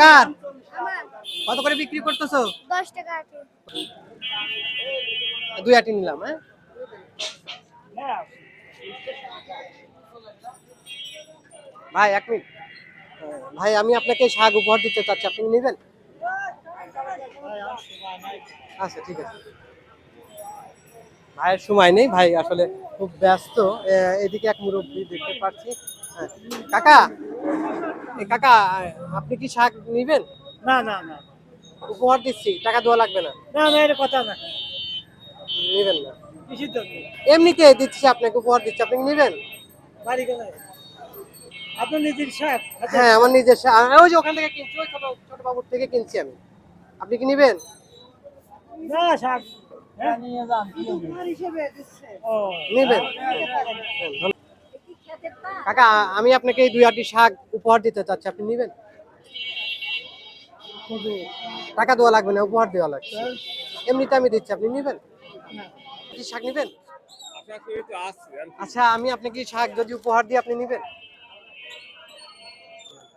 কার কত করে বিক্রি করতেছো? দশ টাকা দুই আটি নিলাম হ্যাঁ? ভাই এক মিনিট। ভাই আমি আপনাকে শাক উপহার দিতে চাচ্ছি আপনি নেবেন? আচ্ছা ঠিক আছে। ভাইয়ের সময় নেই ভাই আসলে খুব ব্যস্ত। এদিকে এক মুরব্বী দেখতে পাচ্ছি। কাকা এ কাকা আপনি কি শাক নেবেন? না না না। উপহার দিচ্ছি টাকা দেওয়া লাগবে না। না না এটা কথা না। নেবেন না। এমনিতে দিচ্ছি আপনাকে উপহার দিচ্ছি আপনি নেবেন? বাড়ি গেলে আপনার নিজের শাক। হ্যাঁ আমার নিজের ওই যে ওখান থেকে কিনছি ওই ছোট ছোট বাবুর থেকে কিনছি আমি। আপনি কি নেবেন? না শাক। হ্যাঁ? ও নেবেন। হ্যাঁ। কাকা আমি আপনাকে এই দুই আটি শাক উপহার দিতে চাচ্ছি আপনি নেবেন? টাকা দেওয়া লাগবে না উপহার দেওয়া লাগবে এমনিতে আমি দিচ্ছি আপনি নেবেন? কি শাক নেবেন? আচ্ছা আমি আপনাকে শাক যদি উপহার দিই আপনি নেবেন?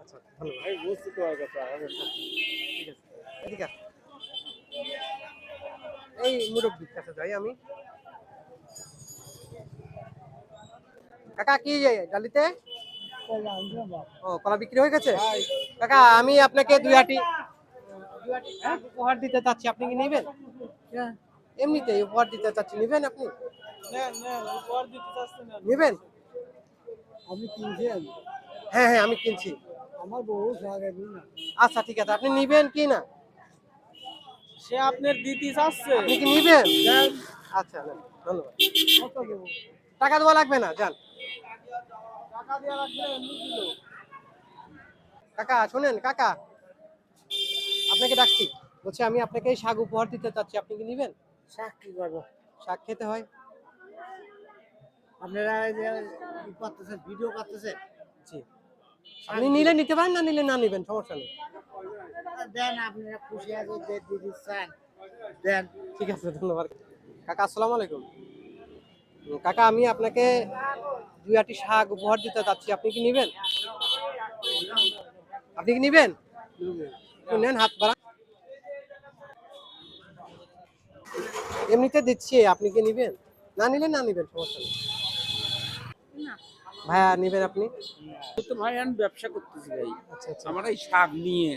আচ্ছা ধন্যবাদ। ঠিক আছে। এদিকে আসুন। এই মুরব্বীর কাছে যাই আমি। কাকা কি ডালিতে? ও কলা বিক্রি হয়ে গেছে? কাকা আমি আপনাকে দুই আটি শাক উপহার দিতে চাচ্ছি। আপনি কি নেবেন? এমনিতে উপহার দিতে চাচ্ছি। নেবেন আপনি? নেবেন? আপনি কিনছেন? হ্যাঁ হ্যাঁ আমি কিনছি। আমার বহু আচ্ছা ঠিক আছে। আপনি নিবেন কি না? সে আপনার দিতে চাচ্ছে। আপনি কি নিবেন? আচ্ছা ধন্যবাদ। টাকা দেওয়া লাগবে না যান টাকা দেওয়া লাগবে এমনি দিল কাকা শোনেন কাকা। আপনাকে ডাকছি। বলছি আমি আপনাকে শাক উপহার দিতে চাচ্ছি। আপনি কি নিবেন? শাক কি করব? শাক খেতে হয়। আপনারা করতেছেন ভিডিও করতেছেন? জি। আপনি নিলে নিতে পারেন না নিলে না নিবেন সমস্যা নেই। দেন আপনারা খুশি আছে যে দিদি চান দেন। ঠিক আছে ধন্যবাদ। কাকা আসসালামু আলাইকুম। কাকা আমি আপনাকে দুই আটি শাক উপহার দিতে চাচ্ছি আপনি কি নিবেন? আপনি কি নিবেন? নেন হাত বাড়া। এমনিতে দিচ্ছি আপনি কি নিবেন? না নিলে না নিবেন সমস্যা নেই। ভাইয়া নিবেন আপনি? তো ভাই আমি ব্যবসা করতেছি ভাই। আচ্ছা আচ্ছা। আমার এই শাক নিয়ে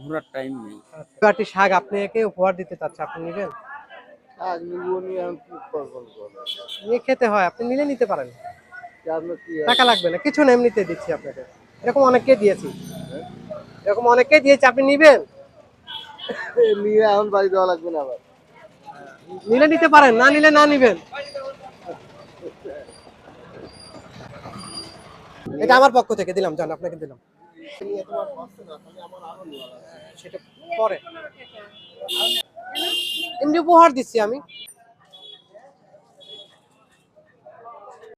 ঘোরার টাইম নেই। দুই আটি শাক আপনাকে উপহার দিতে চাচ্ছি আপনি নিবেন? শাক নিয়ে খেতে হয় আপনি নিলে নিতে পারেন। টাকা লাগবে না কিছু না এমনিতে দিচ্ছি আপনাকে। এরকম অনেককে দিয়েছি। এরকম অনেককে দিয়েছি আপনি নিবেন? নিয়ে এখন বাড়ি দেওয়া লাগবে না আবার। নিলে নিতে পারেন না নিলে না নিবেন। এটা আমার পক্ষ থেকে দিলাম জান আপনাকে দিলাম। সেটা পরে। এমনি উপহার দিচ্ছি আমি।